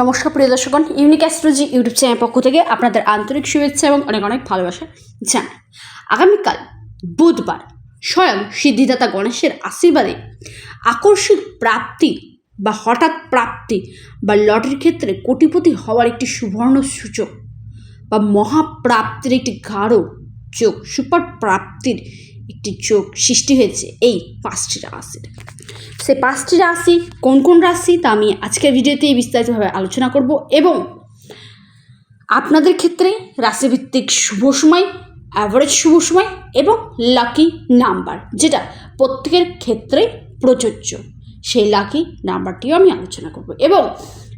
নমস্কার প্রিয় দর্শকগণ ইউনিক অ্যাস্ট্রোলজি ইউটিউব চ্যানেল পক্ষ থেকে আপনাদের আন্তরিক শুভেচ্ছা এবং অনেক অনেক ভালোবাসা জানাই। আগামীকাল বুধবার, স্বয়ং সিদ্ধিদাতা গণেশের আশীর্বাদে আকস্মিক প্রাপ্তি বা হঠাৎ প্রাপ্তি বা লটারির ক্ষেত্রে কোটিপতি হওয়ার একটি সুবর্ণ সূচক বা মহাপ্রাপ্তির একটি গাঢ় যোগ, সুপার প্রাপ্তির একটি যোগ সৃষ্টি হয়েছে এই পাঁচটি রাশির। সেই পাঁচটি রাশি কোন কোন রাশি তা আমি আজকের ভিডিওতে বিস্তারিতভাবে আলোচনা করব এবং আপনাদের ক্ষেত্রে রাশিভিত্তিক শুভ সময় অ্যাভারেজ শুভ সময় এবং লাকি নাম্বার যেটা প্রত্যেকের ক্ষেত্রে প্রযোজ্য। সেই লাকি নাম্বারটিও আমি আলোচনা করব। এবং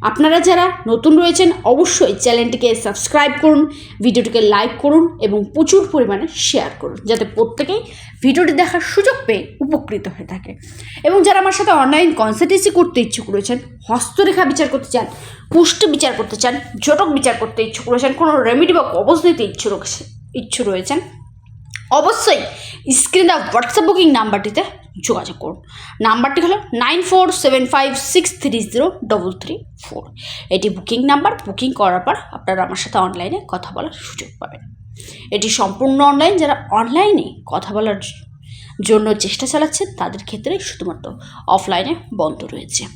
আপনারা যারা নতুন রয়েছেন, অবশ্যই চ্যানেলটিকে সাবস্ক্রাইব করুন, ভিডিওটিকে লাইক করুন এবং প্রচুর পরিমাণে শেয়ার করুন, যাতে প্রত্যেকেই ভিডিওটি দেখার সুযোগ পেয়ে উপকৃত হয়ে থাকে। এবং যারা আমার সাথে অনলাইন কনসালটেন্সি করতে ইচ্ছুক রয়েছেন, হস্তরেখা বিচার করতে চান পুষ্ট বিচার করতে চান জটক বিচার করতে ইচ্ছুক রয়েছেন, কোনো রেমেডি বা কবজ দিতে ইচ্ছুক ইচ্ছু রয়েছেন, অবশ্যই স্ক্রিনে হোয়াটসঅ্যাপ বুকিং নাম্বারটিতে যোগাযোগ করুন। নাম্বারটি হলো nine four seven five six three zero double three four. এটি বুকিং নাম্বার। বুকিং করার পর আপনারা আমার সাথে অনলাইনে কথা বলার সুযোগ পাবেন। এটি সম্পূর্ণ অনলাইন। যারা অনলাইনে কথা বলার জন্য চেষ্টা চালাচ্ছেন, তাদের ক্ষেত্রে শুধুমাত্র অফলাইনে বন্ধ রয়েছে।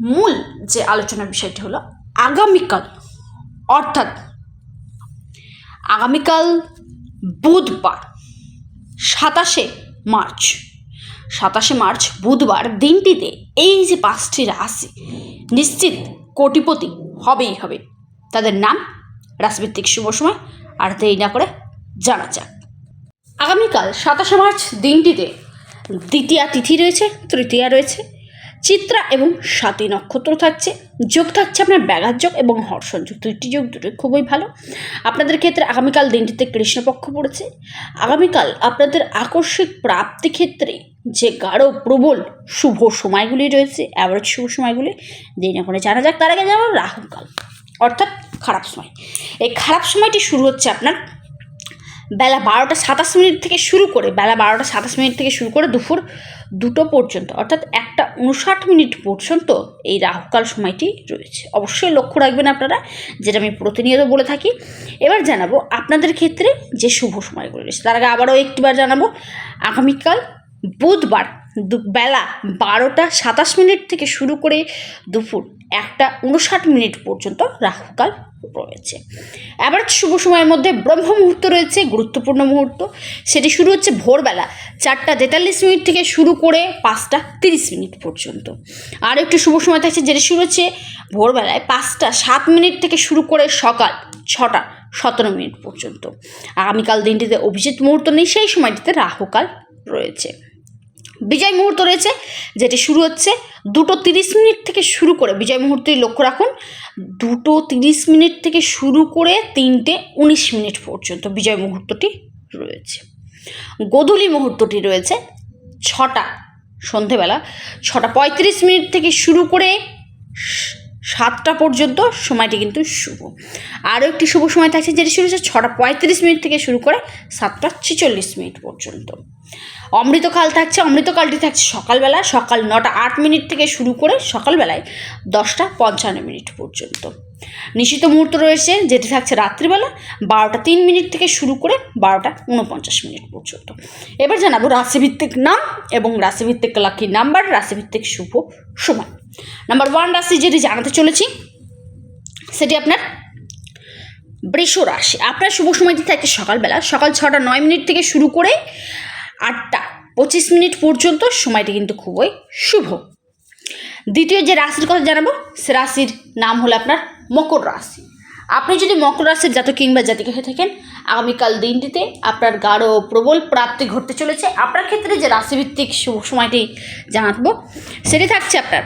মূল যে আলোচনার বিষয়টি হলো আগামীকাল, অর্থাৎ আগামীকাল বুধবার সাতাশে মার্চ। সাতাশে মার্চ, বুধবার দিনটিতে এই যে পাঁচটি রাশি, নিশ্চিত কোটিপতি হবেই হবে। তাদের নাম রাজভিত্তিক শুভ সময়, আর দেরি না করে জানা যাক। আগামীকাল সাতাশে মার্চ দিনটিতে দ্বিতীয়া তিথি রয়েছে, তৃতীয়া রয়েছে চিত্রা এবং স্বাতী নক্ষত্র থাকছে। যোগ থাকছে আপনার ব্যাঘাত যোগ এবং হর্ষণ যোগ। দুইটি যোগ দুটোই খুবই ভালো। আপনাদের ক্ষেত্রে আগামীকাল দিনটিতে কৃষ্ণপক্ষ পড়েছে। আগামীকাল আপনাদের আকস্মিক প্রাপ্তি ক্ষেত্রে যে গাঢ়, প্রবল, শুভ সময়গুলি রয়েছে অ্যাভারেজ শুভ সময়গুলি, দিন এখন জানা যাক। তার আগে যেমন রাহুকাল অর্থাৎ খারাপ সময়। এই খারাপ সময়টি শুরু হচ্ছে আপনার বেলা বারোটা সাতাশ মিনিট থেকে শুরু করে, বেলা বারোটা সাতাশ মিনিট থেকে শুরু করে দুপুর দুটো পর্যন্ত, অর্থাৎ একটা উনষাট মিনিট পর্যন্ত এই রাহুকাল সময়টি রয়েছে। অবশ্যই লক্ষ্য রাখবেন আপনারা, যেটা আমি প্রতিনিয়ত বলে থাকি। এবার জানাব আপনাদের ক্ষেত্রে যে শুভ সময়গুলো রয়েছে। তার আগে আবারও একটিবার জানাব, আগামীকাল বুধবার বেলা বারোটা সাতাশ মিনিট থেকে শুরু করে দুপুর একটা উনষাট মিনিট পর্যন্ত রাহুকাল রয়েছে। এবার শুভ সময়ের মধ্যে ব্রহ্ম মুহূর্ত রয়েছে, গুরুত্বপূর্ণ মুহূর্ত। সেটি শুরু হচ্ছে ভোরবেলা চারটা তেতাল্লিশ মিনিট থেকে শুরু করে পাঁচটা তিরিশ মিনিট পর্যন্ত। আর একটি শুভ সময় থাকছে, যেটি শুরু হচ্ছে ভোরবেলায় পাঁচটা সাত মিনিট থেকে শুরু করে সকাল ছটা সতেরো মিনিট পর্যন্ত। আগামীকাল দিনটিতে অভিজিৎ মুহূর্ত নেই, সেই সময়টিতে রাহুকাল রয়েছে। বিজয় মুহূর্ত রয়েছে, যেটি শুরু হচ্ছে দুটো তিরিশ মিনিট থেকে শুরু করে, বিজয় মুহূর্তে লক্ষ্য রাখুন, দুটো তিরিশ মিনিট থেকে শুরু করে তিনটে উনিশ মিনিট পর্যন্ত বিজয় মুহূর্তটি রয়েছে। গোধূলি মুহূর্তটি রয়েছে ছটা সন্ধেবেলা, ছটা পঁয়ত্রিশ মিনিট থেকে শুরু করে সাতটা পর্যন্ত সময়টি কিন্তু শুভ। আরও একটি শুভ সময় থাকছে, যেটি শুরু হচ্ছে ছটা পঁয়ত্রিশ মিনিট থেকে শুরু করে সাতটা ছেচল্লিশ মিনিট পর্যন্ত। অমৃতকাল থাকছে, অমৃতকালটি থাকছে সকালবেলা, সকাল নটা আট মিনিট থেকে শুরু করে সকালবেলায় দশটা পঞ্চান্ন মিনিট পর্যন্ত। নিশিত মুহূর্ত রয়েছে, যেটি থাকছে রাত্রিবেলা বারোটা তিন মিনিট থেকে শুরু করে বারোটা উনপঞ্চাশ মিনিট পর্যন্ত। এবার জানাব রাশিভিত্তিক নাম এবং রাশিভিত্তিক লাকি নাম্বার, রাশিভিত্তিক শুভ সময়। নাম্বার ওয়ান রাশি যেটি জানাতে চলেছি, সেটি আপনার বৃষ রাশি। আপনার শুভ সময়টি থাকে সকালবেলা, সকাল ছটা নয় মিনিট থেকে শুরু করে আটটা পঁচিশ মিনিট পর্যন্ত, সময়টি কিন্তু খুবই শুভ। দ্বিতীয় যে রাশির কথা জানাব, সে রাশির নাম হলো আপনার মকর রাশি। আপনি যদি মকর রাশির জাতক কিংবা জাতিকা হয়ে থাকেন, আগামীকাল দিনটিতে আপনার গাঢ় প্রবল প্রাপ্তি ঘটতে চলেছে। আপনার ক্ষেত্রে যে রাশিভিত্তিক শুভ সময়টি জানাব, সেটি থাকছে আপনার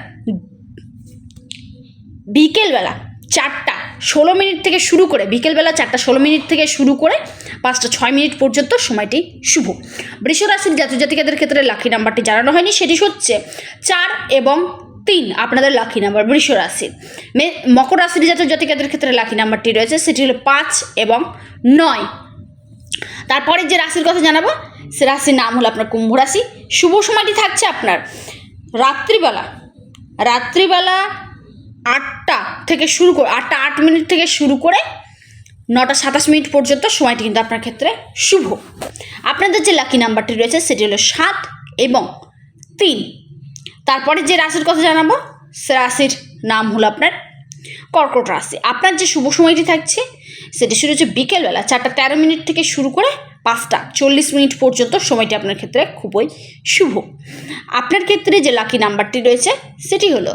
বিকেলবেলা। চারটা, ষোলো মিনিট থেকে শুরু করে, বিকেলবেলা চারটা, ষোলো মিনিট থেকে শুরু করে পাঁচটা, ছয় মিনিট পর্যন্ত সময়টি শুভ। বৃষ রাশির জাতক জাতিকাদের ক্ষেত্রে লাকি নাম্বারটি জানানো হয়নি, সেটি হচ্ছে চার এবং তিন, আপনাদের লাকি নাম্বার বৃষ রাশির। মে- মকর রাশির জাতক জাতিকাদের ক্ষেত্রে লাকি নাম্বারটি রয়েছে, সেটি হলো পাঁচ এবং নয়। তারপরে যে রাশির কথা জানাব, সে রাশির নাম হলো আপনার কুম্ভ রাশি। শুভ সময়টি থাকছে আপনার রাত্রিবেলা। রাত্রিবেলা আটটা থেকে শুরু করে, আটটা আট মিনিট থেকে শুরু করে নটা সাতাশ মিনিট পর্যন্ত সময়টি কিন্তু আপনার ক্ষেত্রে শুভ। আপনাদের যে লাকি নাম্বারটি রয়েছে, সেটি হলো সাত এবং তিন। তারপরে যে রাশির কথা জানাব, সে রাশির নাম হলো আপনার কর্কট রাশি। আপনার যে শুভ সময়টি থাকছে, সেটি শুরু হচ্ছে বিকেলবেলা, চারটা তেরো মিনিট থেকে শুরু করে পাঁচটা চল্লিশ মিনিট পর্যন্ত সময়টি আপনার ক্ষেত্রে খুবই শুভ। আপনার ক্ষেত্রে যে লাকি নাম্বারটি রয়েছে, সেটি হলো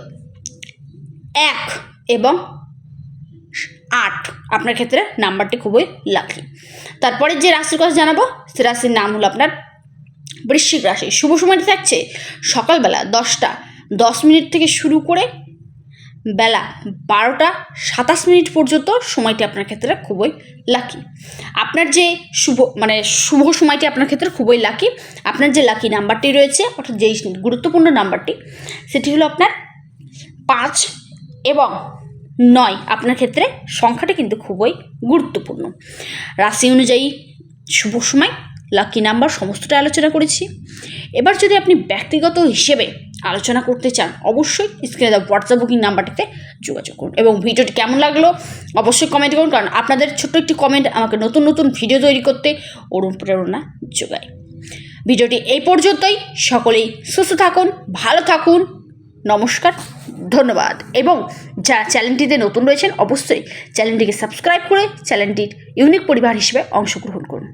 এক এবং আট। আপনার ক্ষেত্রে নাম্বারটি খুবই লাকি তারপরে যে রাশির কথা জানাব, সে রাশির নাম হলো আপনার বৃশ্চিক রাশি। শুভ সময়টি থাকছে সকালবেলা দশটা। দশ মিনিট থেকে শুরু করে বেলা বারোটা সাতাশ মিনিট পর্যন্ত সময়টি আপনার ক্ষেত্রে খুবই লাকি আপনার যে শুভ মানে শুভ সময়টি আপনার ক্ষেত্রে খুবই লাকি আপনার যে লাকি নাম্বারটি রয়েছে, অর্থাৎ যেই গুরুত্বপূর্ণ নাম্বারটি, সেটি হলো আপনার পাঁচ এবং নয়, আপনার ক্ষেত্রে সংখ্যাটা কিন্তু খুবই গুরুত্বপূর্ণ। রাশি অনুযায়ী শুভ সময় লাকি নাম্বার সমস্তটা আলোচনা করেছি। এবার যদি আপনি ব্যক্তিগত হিসেবে আলোচনা করতে চান, অবশ্যই স্ক্রিনে দেওয়া হোয়াটসঅ্যাপ বুকিং নাম্বারটিতে যোগাযোগ করুন। এবং ভিডিওটি কেমন লাগল অবশ্যই কমেন্ট করুন, কারণ আপনাদের ছোট্ট একটি কমেন্ট আমাকে নতুন নতুন ভিডিও তৈরি করতে অনুপ্রেরণা যোগায়। ভিডিওটি এই পর্যন্তই। সকলেই সুস্থ থাকুন, ভালো থাকুন। নমস্কার। ধন্যবাদ। এবং যারা চ্যানেলটিতে নতুন রয়েছেন, অবশ্যই চ্যানেলটিকে সাবস্ক্রাইব করে চ্যানেলটির ইউনিক পরিবার হিসেবে অংশগ্রহণ করুন।